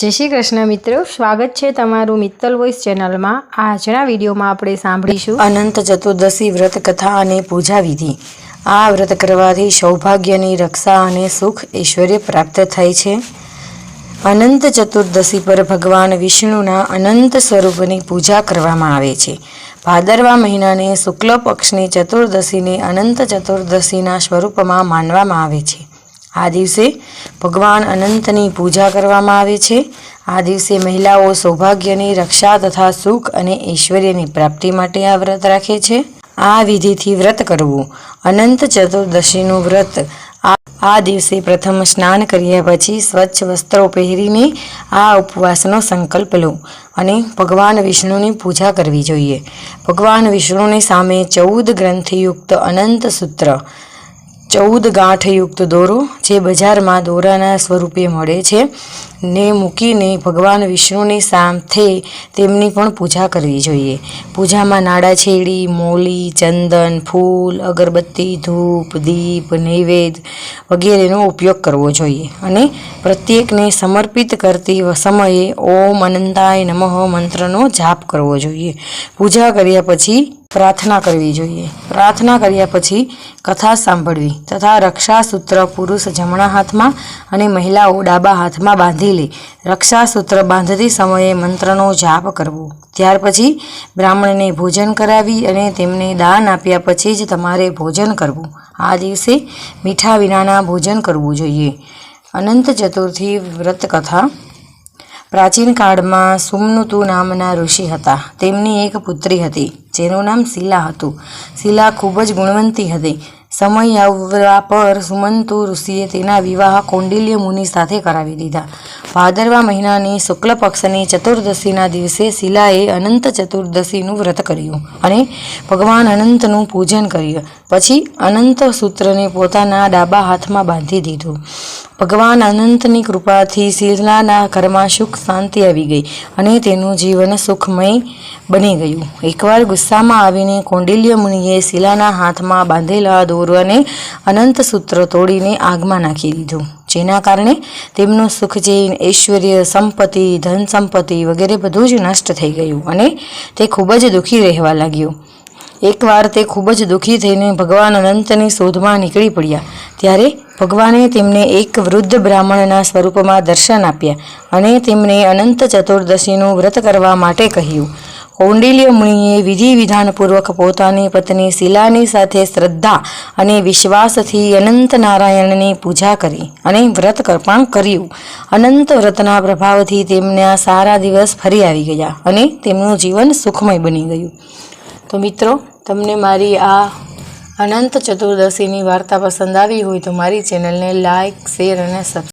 જય શ્રી કૃષ્ણ મિત્રો. સ્વાગત છે તમારું મિત્તલ વોઇસ ચેનલમાં. આજના વિડીયોમાં આપણે સાંભળીશું અનંત ચતુર્દશી વ્રત કથા અને પૂજા વિધિ. આ વ્રત કરવાથી સૌભાગ્યની રક્ષા અને સુખ ઐશ્વર્ય પ્રાપ્ત થાય છે. અનંત ચતુર્દશી પર ભગવાન વિષ્ણુના અનંત સ્વરૂપની પૂજા કરવામાં આવે છે. ભાદરવા મહિનાને શુક્લ પક્ષની ચતુર્દશીને અનંત ચતુર્દશીના સ્વરૂપમાં માનવામાં આવે છે. આ દિવસે ભગવાન અનંતની પૂજા કરવામાં આવે છે. આ દિવસે મહિલાઓ સૌભાગ્યની રક્ષા તથા સુખ અને ઐશ્વર્યની પ્રાપ્તિ માટે આ વ્રત રાખે છે. આ વિધિથી વ્રત કરવું. અનંત ચતુર્દશીનું વ્રત. આ દિવસે પ્રથમ સ્નાન કર્યા પછી સ્વચ્છ વસ્ત્રો પહેરીને આ ઉપવાસનો સંકલ્પ લો અને ભગવાન વિષ્ણુની પૂજા કરવી જોઈએ. ભગવાન વિષ્ણુની સામે ચૌદ ગ્રંથિયુક્ત અનંત સૂત્ર. ચૌદ ગાંઠયુક્ત દોરો, જે બજારમાં દોરાના સ્વરૂપે મળે છે, ને મૂકીને ભગવાન વિષ્ણુની સાથે તેમની પણ પૂજા કરવી જોઈએ. પૂજામાં નાડા છેડી મોલી, ચંદન, ફૂલ, અગરબત્તી, ધૂપ, દીપ, નૈવેદ્ય વગેરેનો ઉપયોગ કરવો જોઈએ અને પ્રત્યેકને સમર્પિત કરતી સમયે ઓમ અનંતાય નમઃ મંત્રનો જાપ કરવો જોઈએ. પૂજા કર્યા પછી પ્રાર્થના કરવી જોઈએ. પ્રાર્થના કર્યા પછી કથા સાંભળવી તથા રક્ષાસૂત્ર પુરુષ જમણા હાથમાં અને મહિલાઓ ડાબા હાથમાં બાંધી લે. રક્ષાસૂત્ર બાંધતી સમયે મંત્રનો જાપ કરવો. ત્યાર પછી બ્રાહ્મણને ભોજન કરાવી અને તેમને દાન આપ્યા પછી જ તમારે ભોજન કરવું. આ દિવસે મીઠા વિનાના ભોજન કરવું જોઈએ. અનંત ચતુર્થી વ્રત કથા પ્રાચીન કાળમાં સુમનુતુ નામના ઋષિ હતા. તેમની એક પુત્રી હતી, જેનું નામ શીલા હતું. શીલા ખૂબ જ ગુણવંતી હતી. સમય આવવા પર સુમંતુ ઋષિએ તેના વિવાહ કૌંડિલ્ય મુનિ સાથે કરાવી દીધા. ભાદરવા મહિનાની શુક્લ પક્ષની ચતુર્દશીના દિવસે શિલાએ અનંત ચતુર્દશીનું વ્રત કર્યું અને ભગવાન અનંતનું પૂજન કર્યું. પછી અનંત સૂત્રને પોતાના ડાબા હાથમાં બાંધી દીધું. ભગવાન અનંતની કૃપાથી શીલાના ઘરમાં સુખ શાંતિ આવી ગઈ અને તેનું જીવન સુખમય બની ગયું. એકવાર ગુસ્સામાં આવીને કૌંડિલ્ય મુનિએ શીલાના હાથમાં બાંધેલા દોરવાને અનંત સૂત્ર તોડીને આગમાં નાખી દીધું, જેના કારણે તેમનું સુખ જૈન, ઐશ્વર્ય, સંપત્તિ, ધન સંપત્તિ વગેરે બધું જ નષ્ટ થઈ ગયું અને તે ખૂબ જ દુઃખી રહેવા લાગ્યું. એકવાર તે ખૂબ જ દુઃખી થઈને ભગવાન અનંતની શોધમાં નીકળી પડ્યા, ત્યારે ભગવાને તેમને એક વૃદ્ધ બ્રાહ્મણના સ્વરૂપમાં દર્શન આપ્યા અને તેમણે અનંત ચતુર્દશીનું વ્રત કરવા માટે કહ્યું. કૌંડિલ્ય મુનિએ વિધિ વિધાનપૂર્વક પોતાની પત્ની શીલાની સાથે શ્રદ્ધા અને વિશ્વાસથી અનંત નારાયણની પૂજા કરી અને વ્રત પણ કર્યું. અનંત વ્રતના પ્રભાવથી તેમના સારા દિવસ ફરી આવી ગયા અને તેમનું જીવન સુખમય બની ગયું. તો મિત્રો, તમને મારી આ અનંત ચતુર્દશીની વાર્તા પસંદ આવી હોય તો મારી ચેનલને લાઇક શેર અને સબસ્ક્રાઈબ